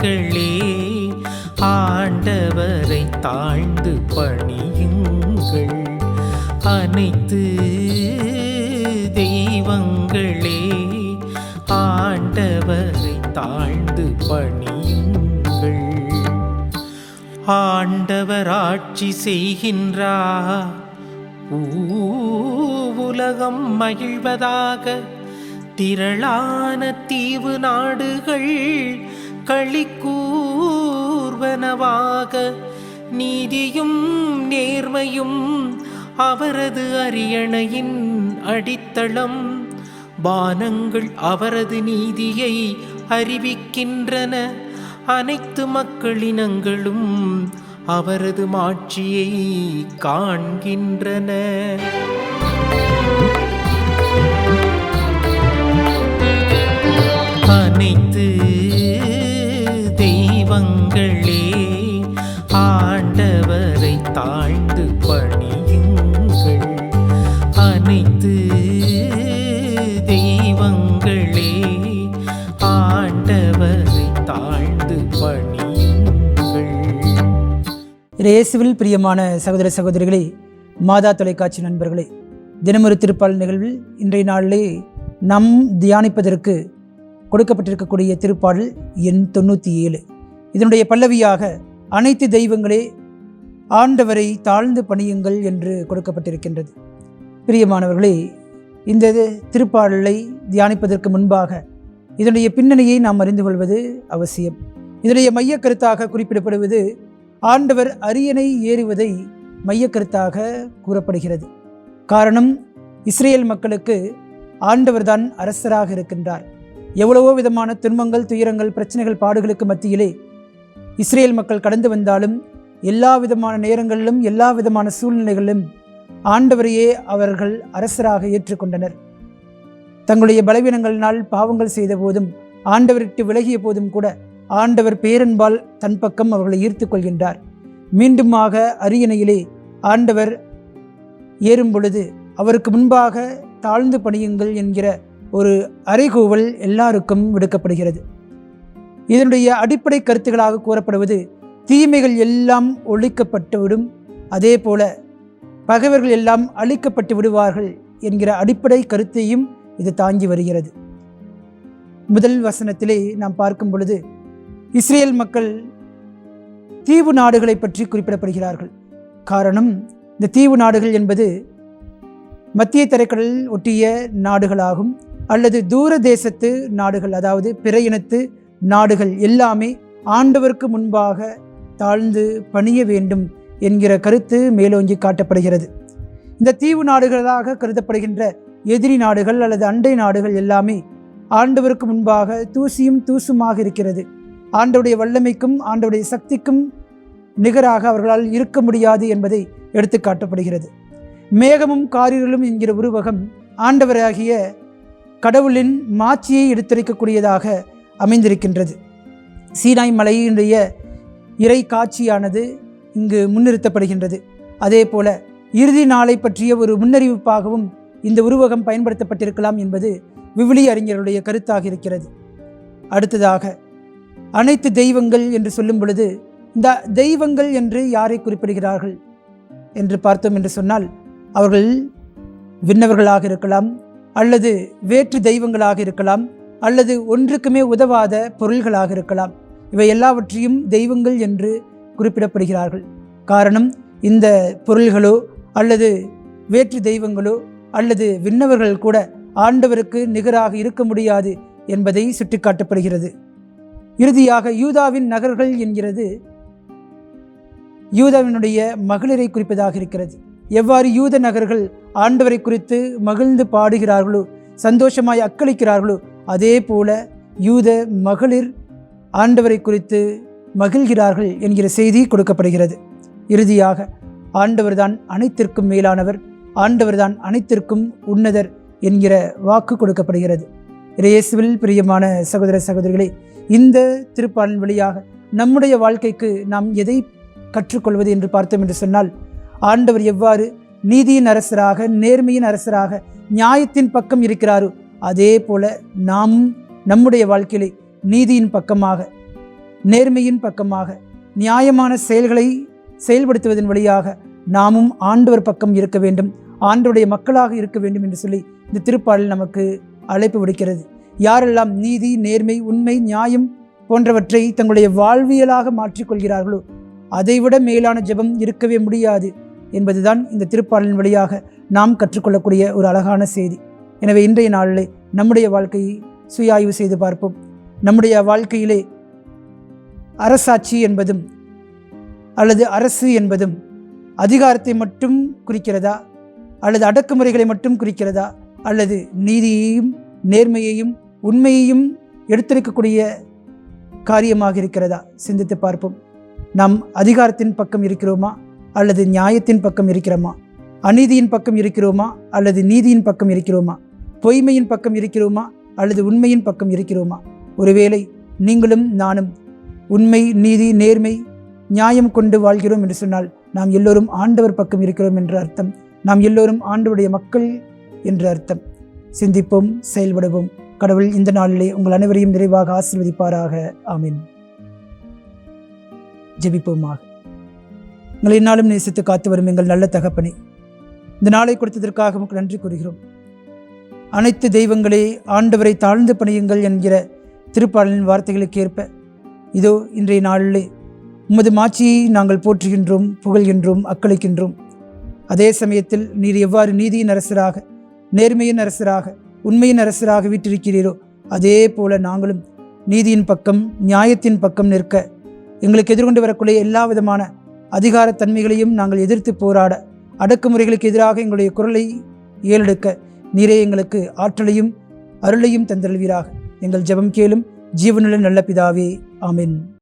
தெய்வங்களே ஆண்டவரை தாழ்ந்து பணியுங்கள். அனைத்து தெய்வங்களே ஆண்டவரை தாழ்ந்து பணியுங்கள். ஆண்டவர் ஆட்சி செய்கின்றார் உலகம் மகிழ்வதாக. திரளான தீவு நாடுகள் களிக்கூர்வனவாக நீதியும் நேர்மையும் அவரது அரியணையின் அடித்தளம். பானங்கள் அவரது நீதியை அறிவிக்கின்றன. அனைத்து மக்களினங்களும் அவரது மாட்சியை காண்கின்றன. அனைத்து இயேசுவில் பிரியமான சகோதர சகோதரிகளே மாதா தொலைக்காட்சி நண்பர்களே தினமொரு திருப்பால் நிகழ்வில் இன்றைய நாளிலே நம் தியானிப்பதற்கு கொடுக்கப்பட்டிருக்கக்கூடிய திருப்பாடல் எண் தொண்ணூற்றி ஏழு இதனுடைய பல்லவியாக அனைத்து தெய்வங்களே ஆண்டவரை தாழ்ந்து பணியுங்கள் என்று கொடுக்கப்பட்டிருக்கின்றது. பிரியமானவர்களே இந்த திருப்பாடலை தியானிப்பதற்கு முன்பாக இதனுடைய பின்னணியை நாம் அறிந்து கொள்வது அவசியம். இதனுடைய மையக் கருத்தாக குறிப்பிடப்படுவது ஆண்டவர் அரியணை ஏறுவதை மையக்கருத்தாக கூறப்படுகிறது. காரணம் இஸ்ரேல் மக்களுக்கு ஆண்டவர்தான் அரசராக இருக்கின்றார். எவ்வளவோ விதமான துன்பங்கள் துயரங்கள் பிரச்சனைகள் பாடுகளுக்கு மத்தியிலே இஸ்ரேல் மக்கள் கடந்து வந்தாலும் எல்லா விதமான நேரங்களிலும் எல்லா விதமான சூழ்நிலைகளிலும் ஆண்டவரையே அவர்கள் அரசராக ஏற்றுக்கொண்டனர். தங்களுடைய பலவீனங்களினால் பாவங்கள் செய்த போதும் ஆண்டவரிட்டு விலகிய போதும் கூட ஆண்டவர் பேரன்பால் தன் பக்கம் அவர்களை ஈர்த்து கொள்கின்றார் மீண்டுமாக அரியணையிலே ஆண்டவர் ஏறும் பொழுது அவருக்கு முன்பாக தாழ்ந்து பணியுங்கள் என்கிற ஒரு அறைகூவல் எல்லாருக்கும் விடுக்கப்படுகிறது. இதனுடைய அடிப்படை கருத்துக்களாக கூறப்படுவது தீமைகள் எல்லாம் ஒழிக்கப்பட்டுவிடும் அதே போல பகைவர்கள் எல்லாம் அழிக்கப்பட்டு விடுவார்கள் என்கிற அடிப்படை கருத்தையும் இது தாங்கி வருகிறது. முதல் வசனத்திலே நாம் பார்க்கும் பொழுது இஸ்ரேல் மக்கள் தீவு நாடுகளை பற்றி குறிப்பிடப்படுகிறார்கள். காரணம் இந்த தீவு நாடுகள் என்பது மத்திய தரைக்கடல் ஒட்டிய நாடுகளாகும் அல்லது தூர தேசத்து நாடுகள் அதாவது பிற இனத்து நாடுகள் எல்லாமே ஆண்டவருக்கு முன்பாக தாழ்ந்து பணிய வேண்டும் என்கிற கருத்து மேலோங்கி காட்டப்படுகிறது. இந்த தீவு நாடுகளாக கருதப்படுகின்ற எதிரி நாடுகள் அல்லது அண்டை நாடுகள் எல்லாமே ஆண்டவருக்கு முன்பாக தூசியும் தூசுமாக இருக்கிறது. ஆண்டவுடைய வல்லமைக்கும் ஆண்டவுடைய சக்திக்கும் நிகராக அவர்களால் இருக்க முடியாது என்பதை எடுத்து காட்டப்படுகிறது. மேகமும் காரிருளும் என்கிற உருவகம் ஆண்டவராகிய கடவுளின் மாட்சியை எடுத்துரைக்கக்கூடியதாக அமைந்திருக்கின்றது. சீனாய் மலையினுடைய இறை காட்சியானது இங்கு முன்னிறுத்தப்படுகின்றது. அதே போல இறுதி நாளை பற்றிய ஒரு முன்னறிவிப்பாகவும் இந்த உருவகம் பயன்படுத்தப்பட்டிருக்கலாம் என்பது விவிலி அறிஞருடைய கருத்தாக இருக்கிறது. அடுத்ததாக அனைத்து தெய்வங்கள் என்று சொல்லும் பொழுது இந்த தெய்வங்கள் என்று யாரை குறிப்பிடுகிறார்கள் என்று பார்த்தோம் என்று சொன்னால் அவர்கள் விண்ணவர்களாக இருக்கலாம் அல்லது வேற்று தெய்வங்களாக இருக்கலாம் அல்லது ஒன்றுக்குமே உதவாத பொருள்களாக இருக்கலாம். இவை எல்லாவற்றையும் தெய்வங்கள் என்று குறிப்பிடப்படுகிறார்கள். காரணம் இந்த பொருள்களோ அல்லது வேற்று தெய்வங்களோ அல்லது விண்ணவர்கள் கூட ஆண்டவருக்கு நிகராக இருக்க முடியாது என்பதை சுட்டிக்காட்டப்படுகிறது. இறுதியாக யூதாவின் நகர்கள் என்கிறது. யூதாவினுடைய மகளிரை குறிப்பதாக இருக்கிறது. எவ்வாறு யூத நகர்கள் ஆண்டவரை குறித்து மகிழ்ந்து பாடுகிறார்களோ சந்தோஷமாய் அக்களிக்கிறார்களோ அதே போல யூத மகளிர் ஆண்டவரை குறித்து மகிழ்கிறார்கள் என்கிற செய்தி கொடுக்கப்படுகிறது. இறுதியாக ஆண்டவர்தான் அனைத்திற்கும் மேலானவர் ஆண்டவர்தான் அனைத்திற்கும் உன்னதர் என்கிற வாக்கு கொடுக்கப்படுகிறது. இறையேசுவில் பிரியமான சகோதர சகோதரிகளே இந்த திருப்பாலின் வழியாக நம்முடைய வாழ்க்கைக்கு நாம் எதை கற்றுக்கொள்வது என்று பார்த்தோம் என்று சொன்னால் ஆண்டவர் எவ்வாறு நீதியின் அரசராக நேர்மையின் அரசராக நியாயத்தின் பக்கம் இருக்கிறாரோ அதே போல நாம் நம்முடைய வாழ்க்கையிலே நீதியின் பக்கமாக நேர்மையின் பக்கமாக நியாயமான செயல்களை செயல்படுத்துவதன் வழியாக நாமும் ஆண்டவர் பக்கம் இருக்க வேண்டும் ஆண்டவருடைய மக்களாக இருக்க வேண்டும் என்று சொல்லி இந்த திருப்பாடல் நமக்கு அழைப்பு விடுக்கிறது. யாரெல்லாம் நீதி நேர்மை உண்மை நியாயம் போன்றவற்றை தங்களுடைய வாழ்வியலாக மாற்றிக்கொள்கிறார்களோ அதைவிட மேலான ஜெபம் இருக்கவே முடியாது என்பதுதான் இந்த திருப்பாடலின் வழியாக நாம் கற்றுக்கொள்ளக்கூடிய ஒரு அழகான செய்தி. எனவே இன்றைய நாளிலே நம்முடைய வாழ்க்கையை சுய ஆய்வு செய்து பார்ப்போம். நம்முடைய வாழ்க்கையிலே அரசாட்சி என்பதும் அல்லது அரசு என்பதும் அதிகாரத்தை மட்டும் குறிக்கிறதா? அல்லது அடக்குமுறைகளை மட்டும் குறிக்கிறதா? அல்லது நீதியையும் நேர்மையையும் உண்மையையும் எடுத்திருக்கக்கூடிய காரியமாக இருக்கிறதா? சிந்தித்து பார்ப்போம். நாம் அதிகாரத்தின் பக்கம் இருக்கிறோமா? அல்லது நியாயத்தின் பக்கம் இருக்கிறோமா? அநீதியின் பக்கம் இருக்கிறோமா? அல்லது நீதியின் பக்கம் இருக்கிறோமா? பொய்மையின் பக்கம் இருக்கிறோமா? அல்லது உண்மையின் பக்கம் இருக்கிறோமா? ஒருவேளை நீங்களும் நானும் உண்மை நீதி நேர்மை நியாயம் கொண்டு வாழ்கிறோம் என்று சொன்னால் நாம் எல்லோரும் ஆண்டவர் பக்கம் இருக்கிறோம் என்ற அர்த்தம். நாம் எல்லோரும் ஆண்டவருடைய மக்கள் என்ற அர்த்தம். சிந்திப்போம் செயல்படுவோம். கடவுள் இந்த நாளிலே உங்கள் அனைவரையும் நிறைவாக ஆசீர்வதிப்பாராக. ஆமீன். ஜெபிப்போமாக. உங்களை நாளும் நேசித்து காத்து வரும் எங்கள் நல்ல தகப்பனே இந்த நாளை கொடுத்ததற்காக உங்களுக்கு நன்றி கூறுகிறோம். அனைத்து தெய்வங்களே ஆண்டவரை தாழ்ந்து பணியுங்கள் என்கிற திருப்பாடலின் வார்த்தைகளுக்கு ஏற்ப இதோ இன்றைய நாளிலே உமது மாட்சியை நாங்கள் போற்றுகின்றோம் புகழ்கின்றோம் அக்களிக்கின்றோம். அதே சமயத்தில் நீர் எவ்வாறு நீதியின் அரசராக நேர்மையின் அரசராக உண்மையின் அரசராக வீற்றிருக்கிறீரோ அதே போல நாங்களும் நீதியின் பக்கம் நியாயத்தின் பக்கம் நிற்க எங்களுக்கு எதிர்கொண்டு வரக்கூடிய எல்லா விதமான அதிகாரத்தன்மைகளையும் நாங்கள் எதிர்த்து போராட அடக்குமுறைகளுக்கு எதிராக எங்களுடைய குரலை ஏலெடுக்க நீரே எங்களுக்கு ஆற்றலையும் அருளையும் தந்தல்வீராக எங்கள் ஜெபம் கேளும் ஜீவனுள்ள நல்ல பிதாவே ஆமென்.